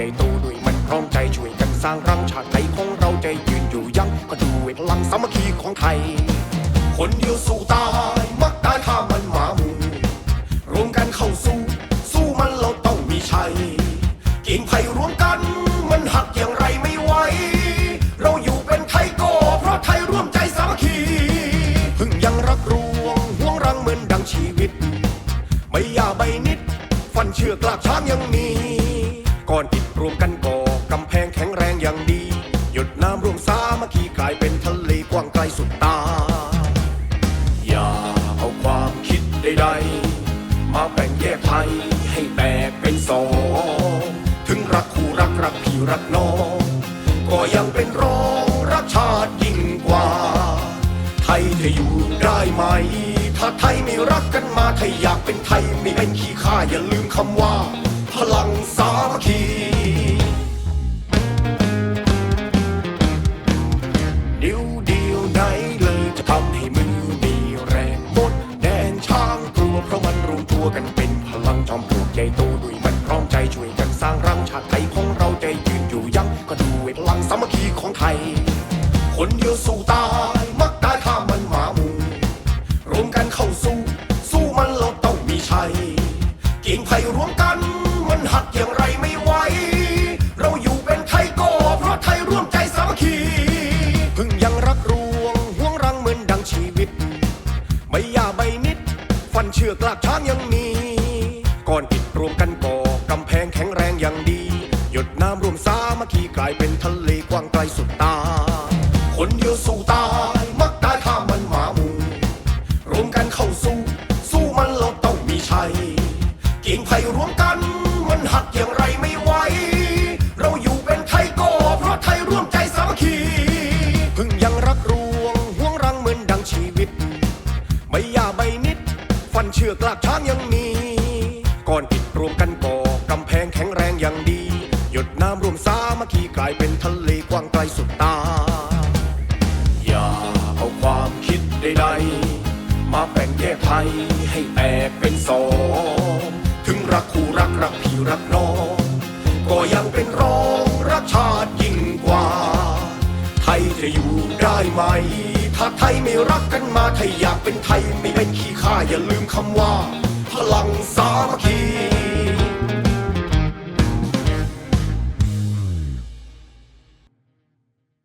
ญ่โตด้วยมันพร้อมใจช่วยกันสร้างรังชาติไทยของเราใจยืนอยู่ยั่งก็ดูพลังสามัคคีของไทย คนเดียวสู้ตายมักตายถ้ามันหมาหมู่รวมกันเข้าสู้ สู้มันเราต้องมีชัยกิ่งไผ่รวมกันมันหักอย่างไรไม่ไหวเราอยู่เป็นไทยก็เพราะไทยร่วมใจสามัคคีพึ่งยังรักรวงห่วงรังเหมือนดังชีวิต ไม่ยาใบนิด ฟันเชือกลากช้างยังมี อิดรวมกันก่อกำแพงแข็งแรงอย่างดี หยดน้ำรวมสามัคคีกลายเป็นทะเลกว้างไกลสุดตา อย่าเอาความคิดใดๆ มาแบ่งแยกไทยให้แตกเป็นสอง ถึงรักคู่รักรักพี่รักน้อง ก็ยังเป็นรองรักชาติยิ่งกว่า ไทยจะอยู่ได้ไหม ถ้าไทยไม่รักกันมาไทยอยากเป็นไทยไม่เป็นขี้ข้าอย่าลืมคำว่า พลังสามัคคีเดียวเดียวไหนเลยจะทำให้มือมีแรงหมดแดงช้างกลัวเพราะมันรวมตัวกันเป็นพลังจอมปลวกใหญ่โตด้วยมันพร้อมใจช่วยกันสร้างรังชาติไทยของเราใจยืนอยู่ยังก็ด้วยพลังสามัคคีของไทย คนเดียวสู้ตาย ชือกลากช้างยังมีก่อนอิดรวมกันก่อกำแพงแข็งแรงอย่างดี หยดน้ำรวมสามัคคีกลายเป็นทะเลกว้างไกลสุดตา คนเดียวสู้ตายมักตายข้ามมันหมาหมูรวมกันเข้าสู้ สู้มันเราต้องมีชัยกิ่งไผ่รวมกัน มันหักอย่างไรไม่ไหวเราอยู่เป็นไทยก็เพราะไทยร่วมใจสามัคคีพึ่งยังรักรวงห่วงรังเหมือนดังชีวิต ไม่ยาใบ ชือกลากช้างยังมีก่อนอิดรวมกันก่อกำแพงแข็งแรงอย่างดี หยดน้ำรวมสามัคคีกลายเป็นทะเลกว้างไกลสุดตา อย่าเอาความคิดใดๆมาแบ่งแยกไทยให้แตกเป็นสองถึงรักคู่รักรักพี่รักน้อง ก็ยังเป็นรองรักชาติยิ่งกว่า ไทยจะอยู่ได้ไหม ถ้าไทยไม่รักกันมาไทยอยากเป็นไทยไม่เป็นขี้ข้าอย่าลืมคำว่า พลังสามัคคี